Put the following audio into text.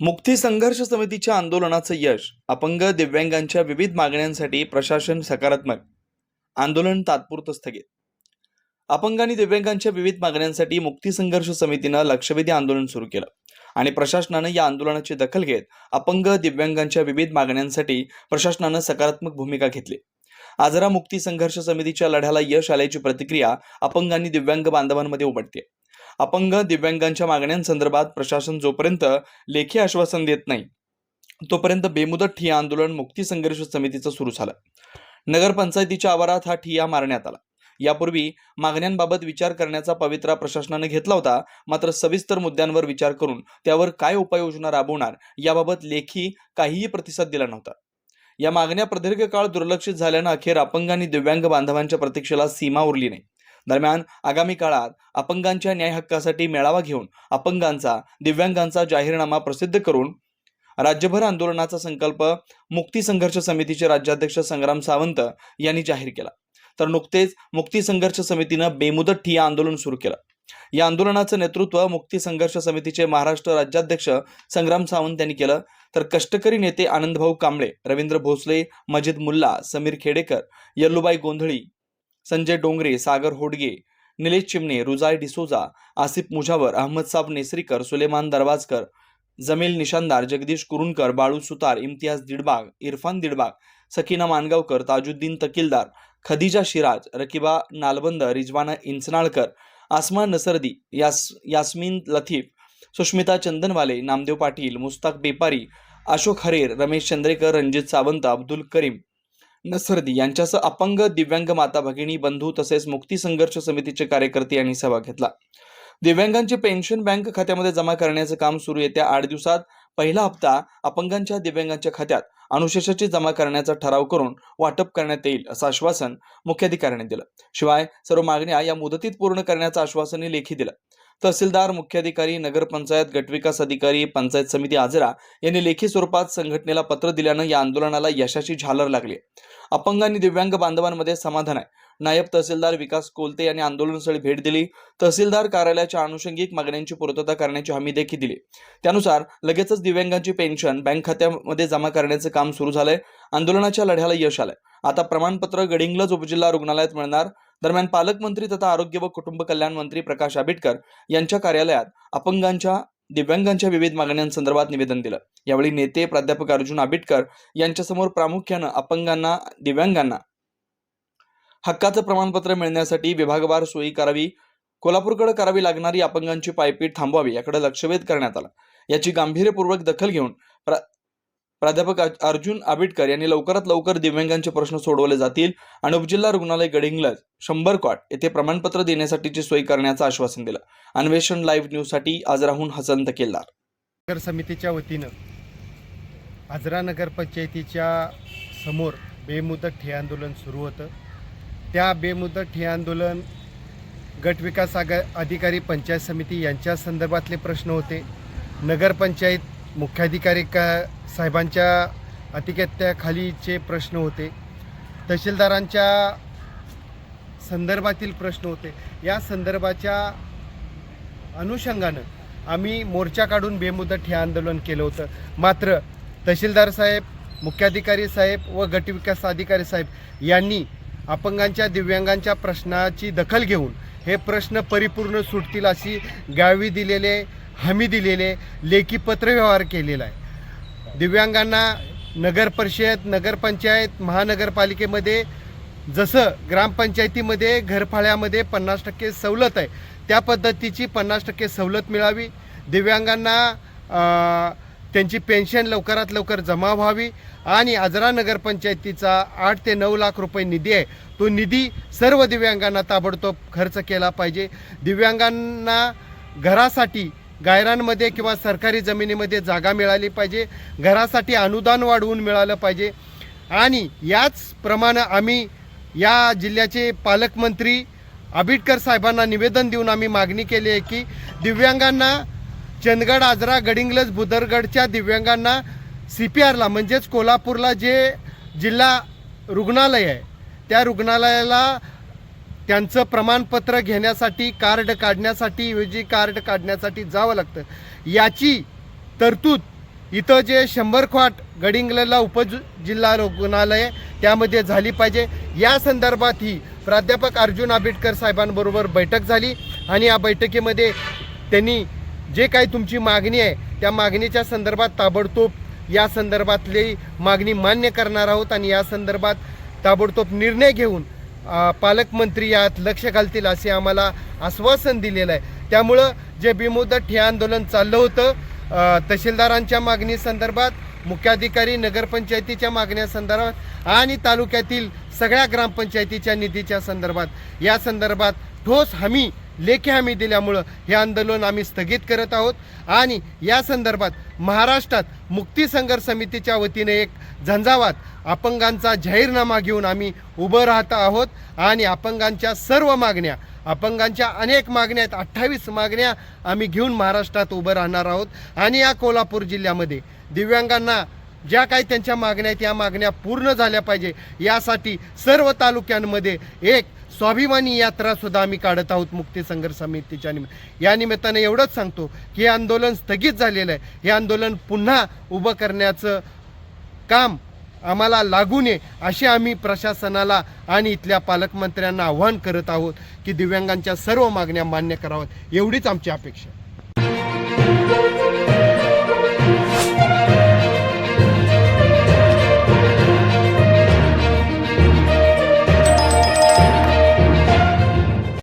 मुक्ती संघर्ष समितीच्या आंदोलनाचं यश अपंग दिव्यांगांच्या विविध मागण्यांसाठी प्रशासन सकारात्मक. आंदोलन तात्पुरतं स्थगित. अपंग आणि दिव्यांगांच्या विविध मागण्यांसाठी मुक्ती संघर्ष समितीनं लक्षवेधी आंदोलन सुरू केलं आणि प्रशासनानं या आंदोलनाची दखल घेत अपंग दिव्यांगांच्या विविध मागण्यांसाठी प्रशासनानं सकारात्मक भूमिका घेतली. आजरा मुक्ती संघर्ष समितीच्या लढ्याला यश आल्याची प्रतिक्रिया अपंग आणि दिव्यांग बांधवांमध्ये उमटते अपंग दिव्यांगांच्या मागण्यांसंदर्भात प्रशासन जोपर्यंत लेखी आश्वासन देत नाही तोपर्यंत बेमुदत ठिया आंदोलन मुक्ती संघर्ष समितीचं सुरू झालं. नगरपंचायतीच्या आवारात हा ठिया मारण्यात आला. यापूर्वी मागण्यांबाबत विचार करण्याचा पवित्रा प्रशासनाने घेतला होता मात्र सविस्तर मुद्द्यांवर विचार करून त्यावर काय उपाययोजना राबवणार याबाबत लेखी काहीही प्रतिसाद दिला नव्हता. या मागण्या प्रदीर्घ काळ दुर्लक्षित झाल्यानं अखेर अपंग आणि दिव्यांग बांधवांच्या प्रतीक्षेला सीमा उरली नाही. दरम्यान आगामी काळात अपंगांच्या न्याय हक्कासाठी मेळावा घेऊन अपंगांचा दिव्यांगांचा जाहीरनामा प्रसिद्ध करून राज्यभर आंदोलनाचा संकल्प मुक्ती संघर्ष समितीचे राज्याध्यक्ष संग्राम सावंत यांनी जाहीर केला. तर नुकतेच मुक्ती संघर्ष समितीनं बेमुदत ठिया आंदोलन सुरू केलं. या आंदोलनाचं नेतृत्व मुक्ती संघर्ष समितीचे महाराष्ट्र राज्याध्यक्ष संग्राम सावंत यांनी केलं. तर कष्टकरी नेते आनंदभाऊ कांबळे रवींद्र भोसले मजिद मुल्ला समीर खेडेकर यल्लुबाई गोंधळी संजय डोंगरे सागर होडगे निलेश चिमणे रुजाय डिसोजा आसिफ मुजावर अहमद साब नेसरीकर सुलेमान दरवाजकर जमील निशानदार जगदीश कुरुणकर बाळू सुतार इम्तियाज दिडबाग इरफान दिडबाग सकीना मानगावकर ताजुद्दीन तकीलदार खदिजा शिराज रकिबा नालबंद रिजवाना इंचनाळकर आसमा नसरदी यास यास्मिन लथीफ सुष्मिता चंदनवाले नामदेव पाटील मुस्ताक बेपारी अशोक हरेर रमेश चंद्रेकर रणजित सावंत अब्दुल करीम नसरदी यांच्यासह अपंग दिव्यांग माता भगिनी बंधू तसेच मुक्ती संघर्ष समितीचे कार्यकर्ते यांनी सहभाग घेतला. दिव्यांगांची पेन्शन बँक खात्यामध्ये जमा करण्याचं काम सुरू येत्या आठ दिवसात पहिला हप्ता अपंगांच्या दिव्यांगांच्या खात्यात अनुशेषाची जमा करण्याचा ठराव करून वाटप करण्यात येईल असं आश्वासन मुख्याधिकाऱ्यांनी दिलं. शिवाय सर्व मागण्या या मुदतीत पूर्ण करण्याचं आश्वासनही लेखी दिलं. तहसीलदार मुख्याधिकारी नगरपंचायत गटविकास अधिकारी पंचायत समिती आजरा यांनी लेखी स्वरूपात संघटनेला पत्र दिल्यानं या आंदोलनाला यशाची झालर लागली. अपंग आणि दिव्यांग बांधवांमध्ये समाधान आहे. नायब तहसीलदार विकास कोलते यांनी आंदोलनस्थळी भेट दिली. तहसीलदार कार्यालयाच्या अनुषंगिक मागण्यांची पूर्तता करण्याची हमी देखील दिली. त्यानुसार लगेचच दिव्यांगांची पेन्शन बँक खात्यामध्ये जमा करण्याचं काम सुरू झालंय. आंदोलनाच्या लढ्याला यश आलंय. आता प्रमाणपत्र गडिंग्लज उपजिल्हा रुग्णालयात मिळणार. दरम्यान पालकमंत्री तथा आरोग्य व कुटुंब कल्याण मंत्री प्रकाश आंबेडकर यांच्या कार्यालयात अपंगांच्या दिव्यांगांच्या विविध मागण्यांसंदर्भात निवेदन दिलं. यावेळी नेते प्राध्यापक अर्जुन आंबेडकर यांच्यासमोर प्रामुख्यानं अपंगांना दिव्यांगांना हक्काचं प्रमाणपत्र मिळण्यासाठी विभागवार सोयी करावी कोल्हापूरकडे करावी लागणारी अपंगांची पायपीट थांबवावी याकडे लक्षवेध करण्यात आलं. याची गांभीर्यपूर्वक दखल घेऊन प्राध्यापक अर्जुन आंबेडकर यांनी लवकरात लवकर दिव्यांगांचे प्रश्न सोडवले जातील आणि उपजिल्हा रुग्णालय गडिंग्लज शंभर कॉट येथे प्रमाणपत्र देण्यासाठीची सोय करण्याचं आश्वासन दिलं. अन्वेषण लाईव्ह न्यूजसाठी आजराहून हसंत हसन नगर समितीच्या वतीनं आजरा नगरपंचायतीच्या समोर बेमुदत ठे आंदोलन सुरू होतं. त्या बेमुदत ठे आंदोलन गटविकास आग अधिकारी पंचायत समिती यांच्या संदर्भातले प्रश्न होते. नगरपंचायत मुख्याधिकारी का साहेबांच्या अतिकेत्याखालीचे प्रश्न होते. तहसीलदारांच्या संदर्भातील प्रश्न होते. या संदर्भाच्या अनुषंगानं आम्ही मोर्चा काढून बेमुदत हे आंदोलन केलं होतं. मात्र तहसीलदार साहेब मुख्याधिकारी साहेब व गटविकास अधिकारी साहेब यांनी अपंगांच्या दिव्यांगांच्या प्रश्नाची दखल घेऊन हे प्रश्न परिपूर्ण सुटतील अशी गावी दिलेले हमी दिलेले लेखी पत्रव्यवहार केलेला आहे. दिव्यांगांना नगर परिषद नगरपंचायत महानगरपालिकेमध्ये जसं ग्रामपंचायतीमध्ये घरफाळ्यामध्ये पन्नास टक्के सवलत आहे त्या पद्धतीची पन्नास टक्के सवलत मिळावी. दिव्यांगांना त्यांची पेन्शन लवकरात लवकर जमा व्हावी आणि आजरा नगरपंचायतीचा आठ ते नऊ लाख रुपये निधी आहे. तो निधी सर्व दिव्यांगांना ताबडतोब खर्च केला पाहिजे. दिव्यांगांना घरासाठी गायरांमध्ये किंवा सरकारी जमिनीमध्ये जागा मिळाली पाहिजे घरासाठी अनुदान वाढवून मिळालं पाहिजे. आणि याचप्रमाणे आम्ही या जिल्ह्याचे पालकमंत्री आबिटकर साहेबांना निवेदन देऊन आम्ही मागणी केली आहे की दिव्यांगांना चंदगड आजरा गडिंग्लज बुदरगडच्या दिव्यांगांना सी पी आरला म्हणजेच कोल्हापूरला जे जिल्हा रुग्णालय आहे त्या रुग्णालयाला त्यांचं प्रमाणपत्र घेण्यासाठी कार्ड काढण्यासाठी युजी कार्ड काढण्यासाठी जावं लागतं. याची तरतूद इथं जे शंभर खाट गडिंग्लजला उपज जिल्हा रुग्णालय त्यामध्ये झाली पाहिजे. या संदर्भात ही प्राध्यापक अर्जुन आंबेडकर साहेबांबरोबर बैठक झाली आणि या बैठकीमध्ये त्यांनी जे काही तुमची मागणी आहे त्या मागणीच्या संदर्भात ताबडतोब या संदर्भातली मागणी मान्य करणार आहोत आणि या संदर्भात ताबडतोब निर्णय घेऊन पालकमंत्री यात लक्ष घालतील असे आम्हाला आश्वासन दिलेलं आहे. त्यामुळं जे बेमुदत हे आंदोलन चाललं होतं तहसीलदारांच्या मागणी संदर्भात मुख्याधिकारी नगरपंचायतीच्या मागण्या संदर्भात आणि तालुक्यातील सगळ्या ग्रामपंचायतीच्या निधीच्या संदर्भात. या संदर्भात ठोस हमी लेखी हमी दिल्यामुळं हे आंदोलन आम्ही स्थगित करत आहोत. आणि या संदर्भात महाराष्ट्रात मुक्ती संघर्ष समितीच्या वतीने एक झंझावात अपंगांचा जाहीरनामा घेऊन आम्ही उभं राहत आहोत. आणि अपंगांच्या सर्व मागण्या अपंगांच्या अनेक मागण्या आहेत अठ्ठावीस मागण्या आम्ही घेऊन महाराष्ट्रात उभं राहणार आहोत. आणि या कोल्हापूर जिल्ह्यामध्ये दिव्यांगांना ज्या काही त्यांच्या मागण्या आहेत या मागण्या पूर्ण झाल्या पाहिजे. यासाठी सर्व तालुक्यांमध्ये एक स्वाभिमानी यात्रा सुद्धा आम्ही काढत आहोत मुक्ती संघर्ष समितीच्या निमित्त. या निमित्ताने एवढंच सांगतो की हे आंदोलन स्थगित झालेलं आहे. हे आंदोलन पुन्हा उभं करण्याचं काम आम्हाला लागू नये असे आम्ही प्रशासनाला आणि इथल्या पालकमंत्र्यांना आव्हान करत आहोत की दिव्यांगांच्या सर्व मागण्या मान्य कराव्यात. एवढीच आमची अपेक्षा